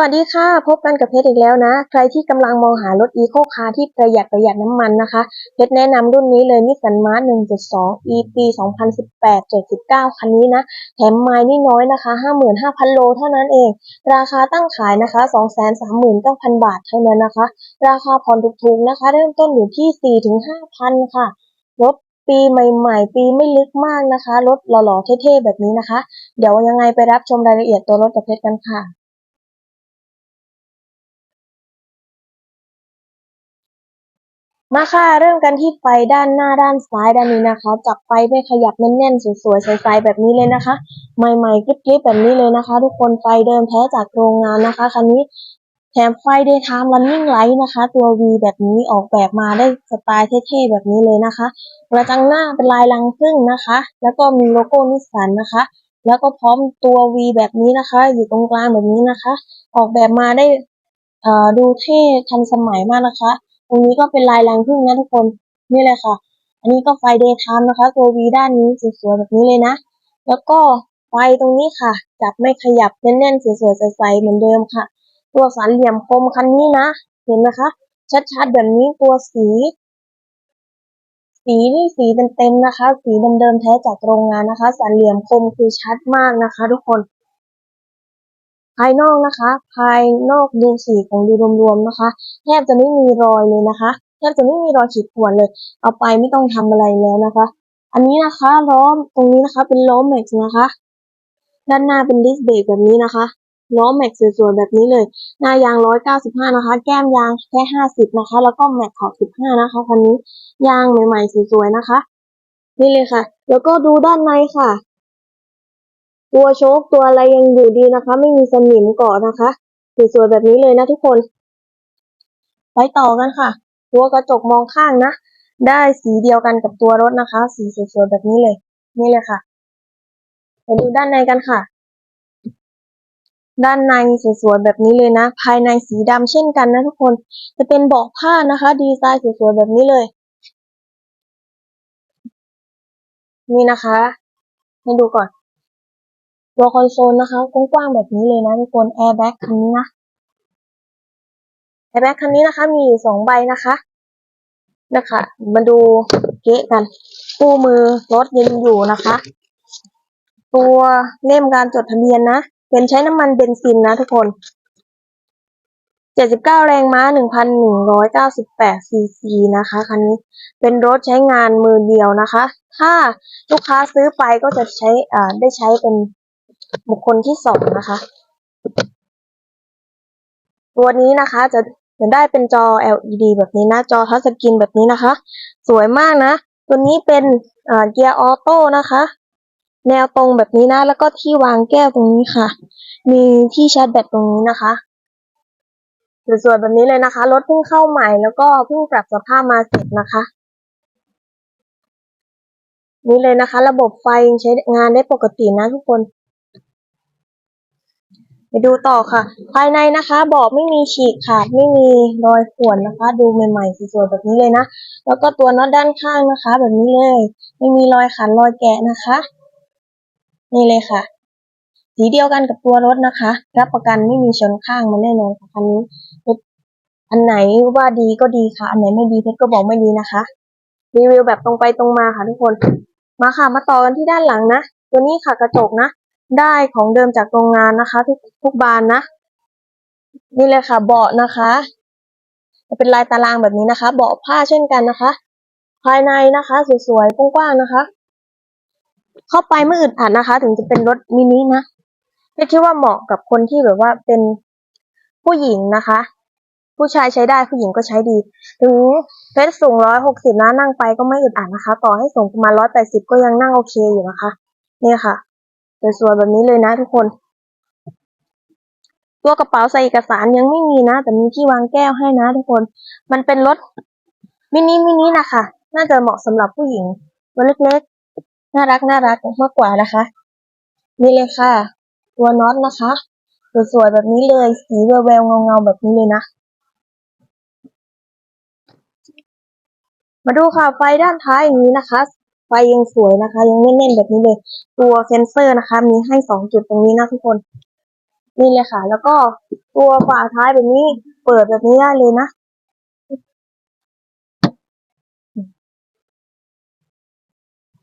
วัสดีค่ะ พบกันกับเพชรอีกแล้วนะ ใครที่กำลังมองหารถอีโคคาร์ที่ประหยัดประหยัดน้ำมันนะคะ เพชรแนะนำรุ่นนี้เลยนิสสันมาร์1.2 e ปี2018 79 คันนี้นะ แถมไมล์นี่น้อยนะคะ 55,000 โลเท่านั้นเอง ราคาตั้งขายนะคะ 239,000 บาทเท่านั้นนะคะ ราคาผ่อนถูกๆนะคะ เริ่มต้นอยู่ที่ 4-5,000 ค่ะ รถปีใหม่ ๆ ปีไม่ลึกมากนะคะ รถหล่อๆเท่ๆแบบนี้นะคะ เดี๋ยวยังไงไปรับชมรายละเอียดตัวรถกับเพชรกันค่ะ มาค่ะ เริ่มกันที่ไฟด้านหน้าด้านซ้ายด้านนี้นะคะจับไฟไม่ขยับแน่นๆสวยๆใสๆแบบนี้เลยนะคะ ใหม่ๆกริบๆแบบนี้เลยนะคะ ทุกคนไฟเดิมแท้จากโรงงานนะคะคันนี้แถมไฟ daytime running light นะคะ ตัว V แบบนี้ออกแบบมาได้สไตล์เท่ๆแบบนี้เลยนะคะกระจังหน้าเป็นลายรังผึ้งนะคะ แล้วก็มีโลโก้นิสสันนะคะ แล้วก็พร้อมตัว V แบบนี้นะคะ อยู่ตรงกลางแบบนี้นะคะ ออกแบบมาได้ดูเท่ทันสมัยมากนะคะ ตรงนี้ก็เป็นลายรังผึ้งนะทุกคน นี่เลยค่ะ อันนี้ก็ไฟ daytime นะคะ ตัว V ด้านนี้สวยๆแบบนี้เลยนะ แล้วก็ไฟตรงนี้ค่ะ จับไม่ขยับแน่นๆสวยๆใสๆเหมือนเดิมค่ะ ตัวสันเหลี่ยมคมคันนี้นะ เห็นนะคะ ชัดๆแบบนี้ตัวสี สีนี่สีเต็มๆนะคะ สีเดิมๆแท้จากโรงงานนะคะ สันเหลี่ยมคมคือชัดมากนะคะ ทุกคน ภายนอกนะคะ ภายนอกดูสีของดูรวมๆนะคะแทบจะไม่มีรอยเลยนะคะแทบจะไม่มีรอยขีดข่วนเลย เอาไปไม่ต้องทำอะไรแล้วนะคะ อันนี้นะคะล้อมตรงนี้นะคะ เป็นล้อแม็กซ์นะคะ ด้านหน้าเป็นดิสเบรกแบบนี้นะคะล้อแม็กซ์สวยๆแบบนี้เลย หน้ายาง 195 นะคะ แก้มยางแค่ 50 นะคะ แล้วก็แม็กขอบ 15 นะคะคันนี้ ยางใหม่ๆสวยๆนะคะ นี่เลยค่ะ แล้วก็ดูด้านในค่ะ ตัวโชคตัวอะไรยังอยู่ดีนะคะ ไม่มีสนิมเกาะนะคะสวยๆแบบนี้เลยนะทุกคน ไปต่อกันค่ะตัวกระจกมองข้างนะ ได้สีเดียวกันกับตัวรถนะคะ สีสวยๆแบบนี้เลย นี่เลยค่ะไปดูด้านในกันค่ะ ด้านในสวยๆแบบนี้เลยนะ ภายในสีดำเช่นกันนะทุกคน จะเป็นเบาะผ้านะคะ ดีไซน์สวยๆแบบนี้เลย นี่นะคะ ให้ดูก่อน ตัวคอนโซลนะคะกว้างๆแบบนี้เลยนะทุกคนแอร์แบ็กคันนี้นะแอร์แบ็กคันนี้นะคะ มีอยู่สองใบนะคะนะคะ มาดูเกะกันคู่มือรถยังอยู่นะคะ ตัวเล่มการจดทะเบียนนะเป็นใช้น้ำมันเบนซินนะทุกคน 79 แรงม้า 1,198 ซีซีนะคะ คันนี้เป็นรถใช้งานมือเดียวนะคะ ถ้าลูกค้าซื้อไปก็จะใช้อ่าได้ใช้เป็น บุคคลที่สองนะคะ ตัวนี้นะคะจะจะได้เป็นจอ LED แบบนี้นะจอทัชสกรีนแบบนี้นะคะ สวยมากนะ ตัวนี้เป็นเกียร์ออโต้นะคะ แนวตรงแบบนี้นะ แล้วก็ที่วางแก้วตรงนี้ค่ะ มีที่ชาร์จแบตตรงนี้นะคะสวยๆแบบนี้เลยนะคะ รถเพิ่งเข้าใหม่แล้วก็เพิ่งปรับสภาพมาเสร็จนะคะ นี่เลยนะคะ ระบบไฟใช้งานได้ปกตินะทุกคน ไปดูต่อค่ะ ภายในนะคะเบาะไม่มีฉีกขาดไม่มีรอยข่วนนะคะ ดูใหม่ๆสวยๆแบบนี้เลยนะ แล้วก็ตัวน็อตด้านข้างนะคะ แบบนี้เลย ไม่มีรอยขันรอยแกะนะคะ นี่เลยค่ะ สีเดียวกันกับตัวรถนะคะ รับประกันไม่มีชนข้างมันแน่นอนค่ะคันนี้อันไหนว่าดีก็ดีค่ะ อันไหนไม่ดีเพชรก็บอกไม่ดีนะคะรีวิวแบบตรงไปตรงมาค่ะทุกคน มาค่ะมาต่อกันที่ด้านหลังนะ ตัวนี้ค่ะกระจกนะ ได้ของเดิมจากโรงงานนะคะ ทุกทุกบานนะ นี่เลยค่ะ เบาะนะคะจะเป็นลายตารางแบบนี้นะคะ เบาะผ้าเช่นกันนะคะ ภายในนะคะ สวยๆกว้างๆนะคะ เข้าไปไม่อึดอัดนะคะ ถึงจะเป็นรถมินินะไม่คิดว่าเหมาะกับคนที่แบบว่าเป็นผู้หญิงนะคะ ผู้ชายใช้ได้ผู้หญิงก็ใช้ดี ถึงเพชรสูงร้อยหกสิบนะนั่งไปก็ไม่อึดอัดนะคะ ต่อให้สูงประมาณร้อยแปดสิบก็ยังนั่งโอเคอยู่นะคะ เนี่ยค่ะ สวยๆแบบนี้เลยนะทุกคน ตัวกระเป๋าใส่เอกสารยังไม่มีนะ แต่มีที่วางแก้วให้นะทุกคน มันเป็นรถมินิมินินะคะน่าจะเหมาะสำหรับผู้หญิงตัวเล็กๆ น่ารักน่ารักมากกว่านะคะ นี่เลยค่ะ ตัวน็อตนะคะสวยๆแบบนี้เลยสีแววๆเงาๆแบบนี้เลยนะมาดูค่ะไฟด้านท้ายอย่างนี้นะคะ ไฟยังสวยนะคะ ยังแน่นๆแบบนี้เลย ตัวเซนเซอร์นะคะ มีให้สองจุดตรงนี้นะทุกคน นี่เลยค่ะ แล้วก็ตัวฝาท้ายแบบนี้ เปิดแบบนี้ได้เลยนะ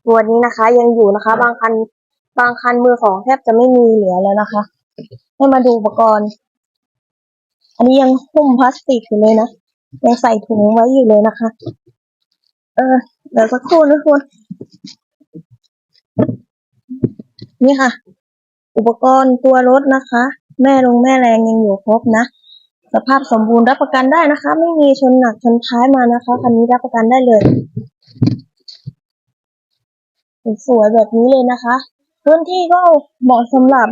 ตัวนี้นะคะ ยังอยู่นะคะ บางคันบางคันมือสองแทบจะไม่มีเหลือแล้วนะคะ ให้มาดูอุปกรณ์ อันนี้ยังหุ้มพลาสติกอยู่เลยนะยังใส่ถุงไว้อยู่เลยนะคะ เออ เดี๋ยวสักครู่นะคุณนี่ค่ะ อุปกรณ์ตัวรถนะคะ แม่ลงแม่แรงยังอยู่ครบนะ สภาพสมบูรณ์รับประกันได้นะคะ ไม่มีชนหนักชนท้ายมานะคะคันนี้รับประกันได้เลยสวยแบบนี้เลยนะคะพื้นที่ก็เหมาะสำหรับ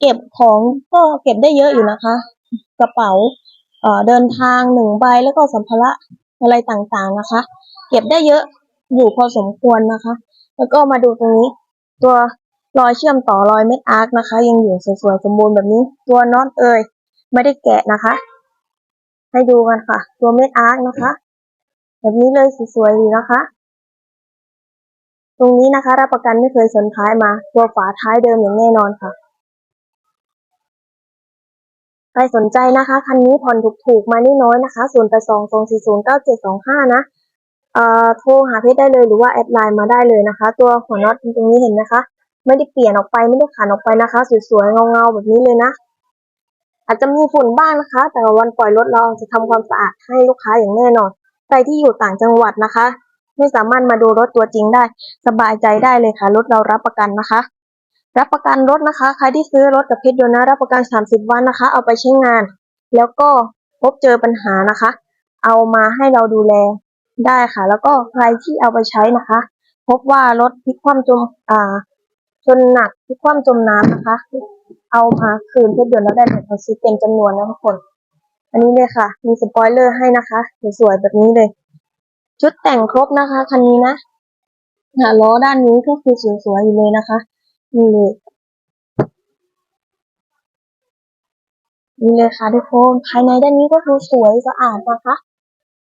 เก็บของก็เก็บได้เยอะอยู่นะคะ กระเป๋าเเดินทางหนึ่งใบแล้วก็สัมภาระอะไรต่างๆนะคะ เก็บได้เยอะ อยู่พอสมควรนะคะ แล้วก็มาดูตรงนี้ ตัวรอยเชื่อมต่อรอยเม็ดอาร์คนะคะ ยังอยู่สวยๆสมบูรณ์แบบนี้ ตัวน็อตเอ่ยไม่ได้แกะนะคะ ให้ดูกันค่ะ ตัวเม็ดอาร์คนะคะ แบบนี้เลยสวยๆดีนะคะ ตรงนี้นะคะ รับประกันไม่เคยสนท้ายมา ตัวฝาท้ายเดิมอย่างแน่นอนค่ะใครสนใจนะคะ คันนี้ผ่อนถูกๆ มานี่น้อยนะคะ 0 8 2 2 4 0 9 7 2 5 นะ โทรหาเพจได้เลยหรือว่าแอดไลน์มาได้เลยนะคะ ตัวหัวน็อตตรงนี้เห็นไหมคะ ไม่ได้เปลี่ยนออกไปไม่ได้ขันออกไปนะคะ สวยๆเงาๆแบบนี้เลยนะ อาจจะมีฝุ่นบ้างนะคะ แต่วันปล่อยรถเราจะทำความสะอาดให้ลูกค้าอย่างแน่นอนใครที่อยู่ต่างจังหวัดนะคะ ไม่สามารถมาดูรถตัวจริงได้ สบายใจได้เลยค่ะรถเรารับประกันนะคะ รับประกันรถนะคะ ใครที่ซื้อรถกับเพชรยนต์นะรับประกัน 30 วันนะคะ เอาไปใช้งาน แล้วก็พบเจอปัญหานะคะ เอามาให้เราดูแล ได้ค่ะ แล้วก็ใครที่เอาไปใช้นะคะ พบว่ารถพลิกคว่ำจมอ่าจนหนักพลิกคว่ำจมน้ำนะคะ เอามาคืนเพชรยนต์แล้วได้ผลภาษีเต็มจำนวนนะทุกคน อันนี้เลยค่ะ มีสปอยเลอร์ให้นะคะสวยๆแบบนี้เลย ชุดแต่งครบนะคะคันนี้นะหาล้อด้านนี้ก็คือสวยๆอยู่เลยนะคะนี่เลยนี่เลยค่ะทุกคนภายในด้านนี้ก็คือสวยสะอาดนะคะ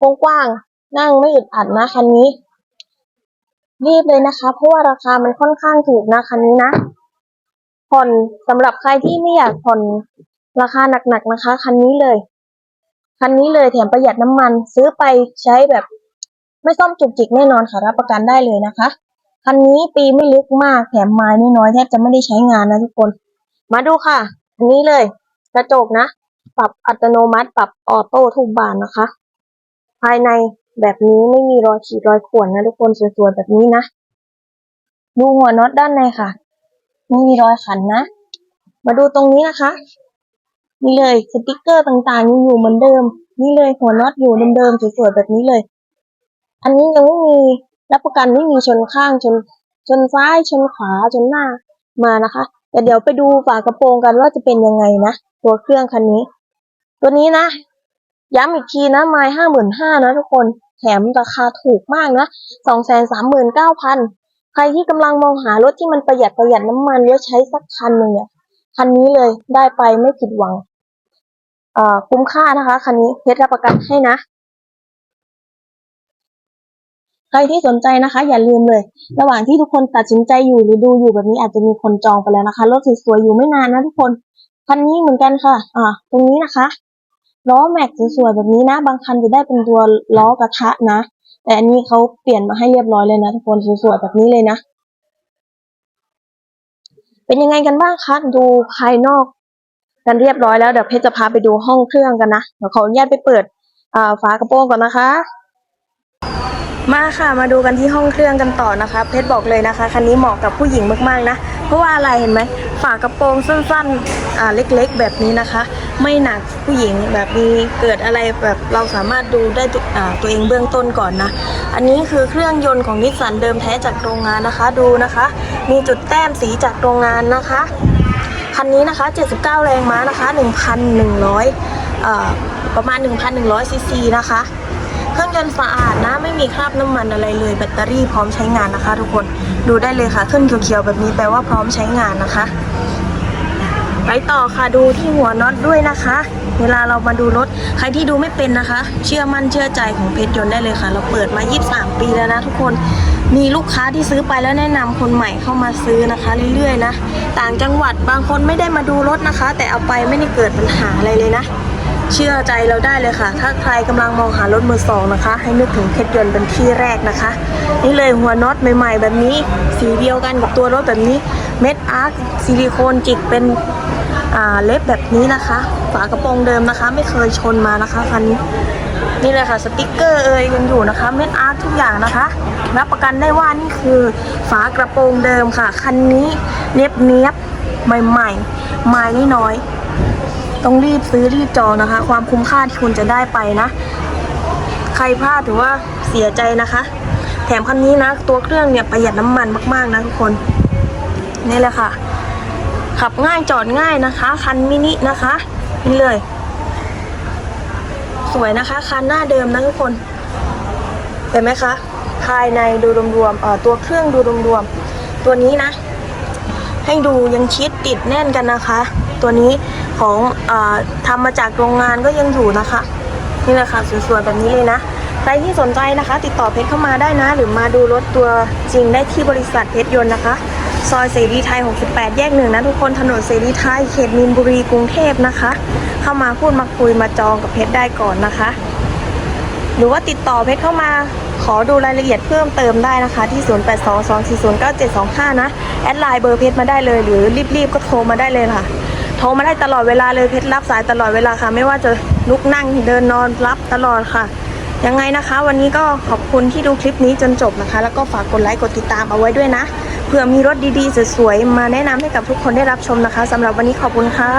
กว้างๆ นั่งไม่อึดอัดนะคันนี้ รีบเลยนะคะ เพราะว่าราคามันค่อนข้างถูกนะคันนี้นะ ผ่อนสำหรับใครที่ไม่อยากผ่อนราคาหนักๆนะคะ คันนี้เลย คันนี้เลยแถมประหยัดน้ำมัน ซื้อไปใช้แบบ ไม่ซ่อมจุกจิกแน่นอนค่ะรับประกันได้เลยนะคะ คันนี้ปีไม่ลึกมากแถมไม้ไม่น้อยแทบจะไม่ได้ใช้งานนะทุกคน มาดูค่ะ อันนี้เลย กระจกนะ ปรับอัตโนมัติ ปรับออโต้ทุกบานนะคะ ภายใน แบบนี้ไม่มีรอยขีดรอยข่วนนะทุกคนสวยๆแบบนี้นะ ดูหัวน็อตด้านในค่ะ ไม่มีรอยขันนะ มาดูตรงนี้นะคะ นี่เลยสติกเกอร์ต่างๆยังอยู่เหมือนเดิม นี่เลยหัวน็อตอยู่เดิมๆสวยๆแบบนี้เลย อันนี้ยังไม่มีรับประกันไม่มีชนข้างชน ชนซ้ายชนขวาชนหน้ามานะคะ แต่เดี๋ยวไปดูฝากระโปรงกันว่าจะเป็นยังไงนะตัวเครื่องคันนี้ ตัวนี้นะย้ำอีกทีนะไม้ห้าหมื่นห้านะทุกคน แถมราคาถูกมากนะสองแสนสามหมื่นเก้าพันใครที่กำลังมองหารถที่มันประหยัดประหยัดน้ำมันแล้วใช้สักคันหนึ่งเนี่ยคันนี้เลยได้ไปไม่ผิดหวังเอ่อคุ้มค่านะคะคันนี้เพชรรับประกันให้นะ ใครที่สนใจนะคะ อย่าลืมเลย ระหว่างที่ทุกคนตัดสินใจอยู่หรือดูอยู่แบบนี้อาจจะมีคนจองไปแล้วนะคะรถสวยๆอยู่ไม่นานนะทุกคนคันนี้เหมือนกันค่ะ อ่าตรงนี้นะคะ ล้อแม็กซ์สวยๆแบบนี้นะ บางคันจะได้เป็นตัวล้อกระทะนะ แต่อันนี้เขาเปลี่ยนมาให้เรียบร้อยเลยนะทุกคนสวยๆแบบนี้เลยนะ เป็นยังไงกันบ้างคะดูภายนอกกันเรียบร้อยแล้วเดี๋ยวเพชรจะพาไปดูห้องเครื่องกันนะเดี๋ยวขออนุญาตไปเปิดอ่าฝากระโปรงก่อนนะคะ มาค่ะมาดูกันที่ห้องเครื่องกันต่อนะคะเพชรบอกเลยนะคะคันนี้เหมาะกับผู้หญิงมากๆนะ เพราะว่าอะไรเห็นไหมฝากระโปรงสั้นๆอ่าเล็กๆ แบบนี้นะคะ ไม่หนักผู้หญิงแบบมีเกิดอะไรแบบเราสามารถดูได้ตัวตัวเองเบื้องต้นก่อนนะ อันนี้คือเครื่องยนต์ของนิสสันเดิมแท้จากโรงงานนะคะดูนะคะ มีจุดแต้มสีจากโรงงานนะคะคันนี้นะคะ 79 แรงม้านะคะ 1,100ประมาณ 1,100ซีซีนะคะ เครื่องยนต์สะอาดนะ ไม่มีคราบน้ำมันอะไรเลย แบตเตอรี่พร้อมใช้งานนะคะ ทุกคนดูได้เลยค่ะ ขึ้นเขียวๆแบบนี้แปลว่าพร้อมใช้งานนะคะไปต่อค่ะดูที่หัวน็อตด้วยนะคะ เวลาเรามาดูรถใครที่ดูไม่เป็นนะคะ เชื่อมั่นเชื่อใจของเพชรยนต์ได้เลยค่ะ เราเปิดมา 23 ปีแล้วนะทุกคนมีลูกค้าที่ซื้อไปแล้วแนะนำคนใหม่เข้ามาซื้อนะคะเรื่อยๆนะ ต่างจังหวัดบางคนไม่ได้มาดูรถนะคะ แต่เอาไปไม่ได้เกิดปัญหาอะไรเลยนะ เชื่อใจเราได้เลยค่ะ ถ้าใครกำลังมองหารถมือสองนะคะ ให้นึกถึงเพชรยนต์เป็นที่แรกนะคะ นี่เลยหัวน็อตใหม่ๆ แบบนี้ สีเดียวกันกับตัวรถแบบนี้ เม็ดอาร์คซิลิโคนจิกเป็นอ่าเล็บแบบนี้นะคะ ฝากระโปรงเดิมนะคะ ไม่เคยชนมานะคะคันนี้นี่เลยค่ะสติกเกอร์เอ่ยยังอยู่นะคะเม็ดอาร์ตทุกอย่างนะคะ รับประกันได้ว่านี่คือฝากระโปรงเดิมค่ะ คันนี้เนียบเนียบๆใหม่ๆไม้น้อย ต้องรีบซื้อรีบจองนะคะ ความคุ้มค่าที่คุณจะได้ไปนะ ใครพลาดถือว่าเสียใจนะคะ แถมคันนี้นะ ตัวเครื่องเนี่ยประหยัดน้ำมันมากๆนะทุกคนนี่แหละค่ะ ขับง่ายจอดง่ายนะคะ คันมินินะคะนี่เลย สวยนะคะ คันหน้าเดิมนะทุกคนเห็นไหมคะ ภายในดูรวมๆเอ่อตัวเครื่องดูรวมๆตัวนี้นะ ให้ดูยังชิดติดแน่นกันนะคะ ตัวนี้ ของออทำมาจากโรงงานก็ยังอยู่นะคะ นี่แหละค่ะสวยๆแบบนี้เลยนะใครที่สนใจนะคะ ติดต่อเพชรเข้ามาได้นะ หรือมาดูรถตัวจริงได้ที่บริษัทเพชรยนต์นะคะ ซอยเสรีไทย 68 แยกหนึ่งนะทุกคนถนนเสรีไทยเขตมีนบุรีกรุงเทพนะคะ เข้ามาพูดมาคุยมาจองกับเพชรได้ก่อนนะคะ หรือว่าติดต่อเพชรเข้ามาขอดูรายละเอียดเพิ่มเติมได้นะคะ ที่ 0822409725 นะ แอดไลน์เบอร์เพชรมาได้เลย หรือรีบๆก็โทรมาได้เลยค่ะ โทรมาได้ตลอดเวลาเลยเพชรรับสายตลอดเวลาค่ะ ไม่ว่าจะลุกนั่งเดินนอนรับตลอดค่ะ ยังไงนะคะ วันนี้ก็ขอบคุณที่ดูคลิปนี้จนจบนะคะ แล้วก็ฝากกดไลค์กดติดตามเอาไว้ด้วยนะเผื่อมีรถดีๆสวยๆมาแนะนำให้กับทุกคนได้รับชมนะคะสำหรับวันนี้ขอบคุณค่ะ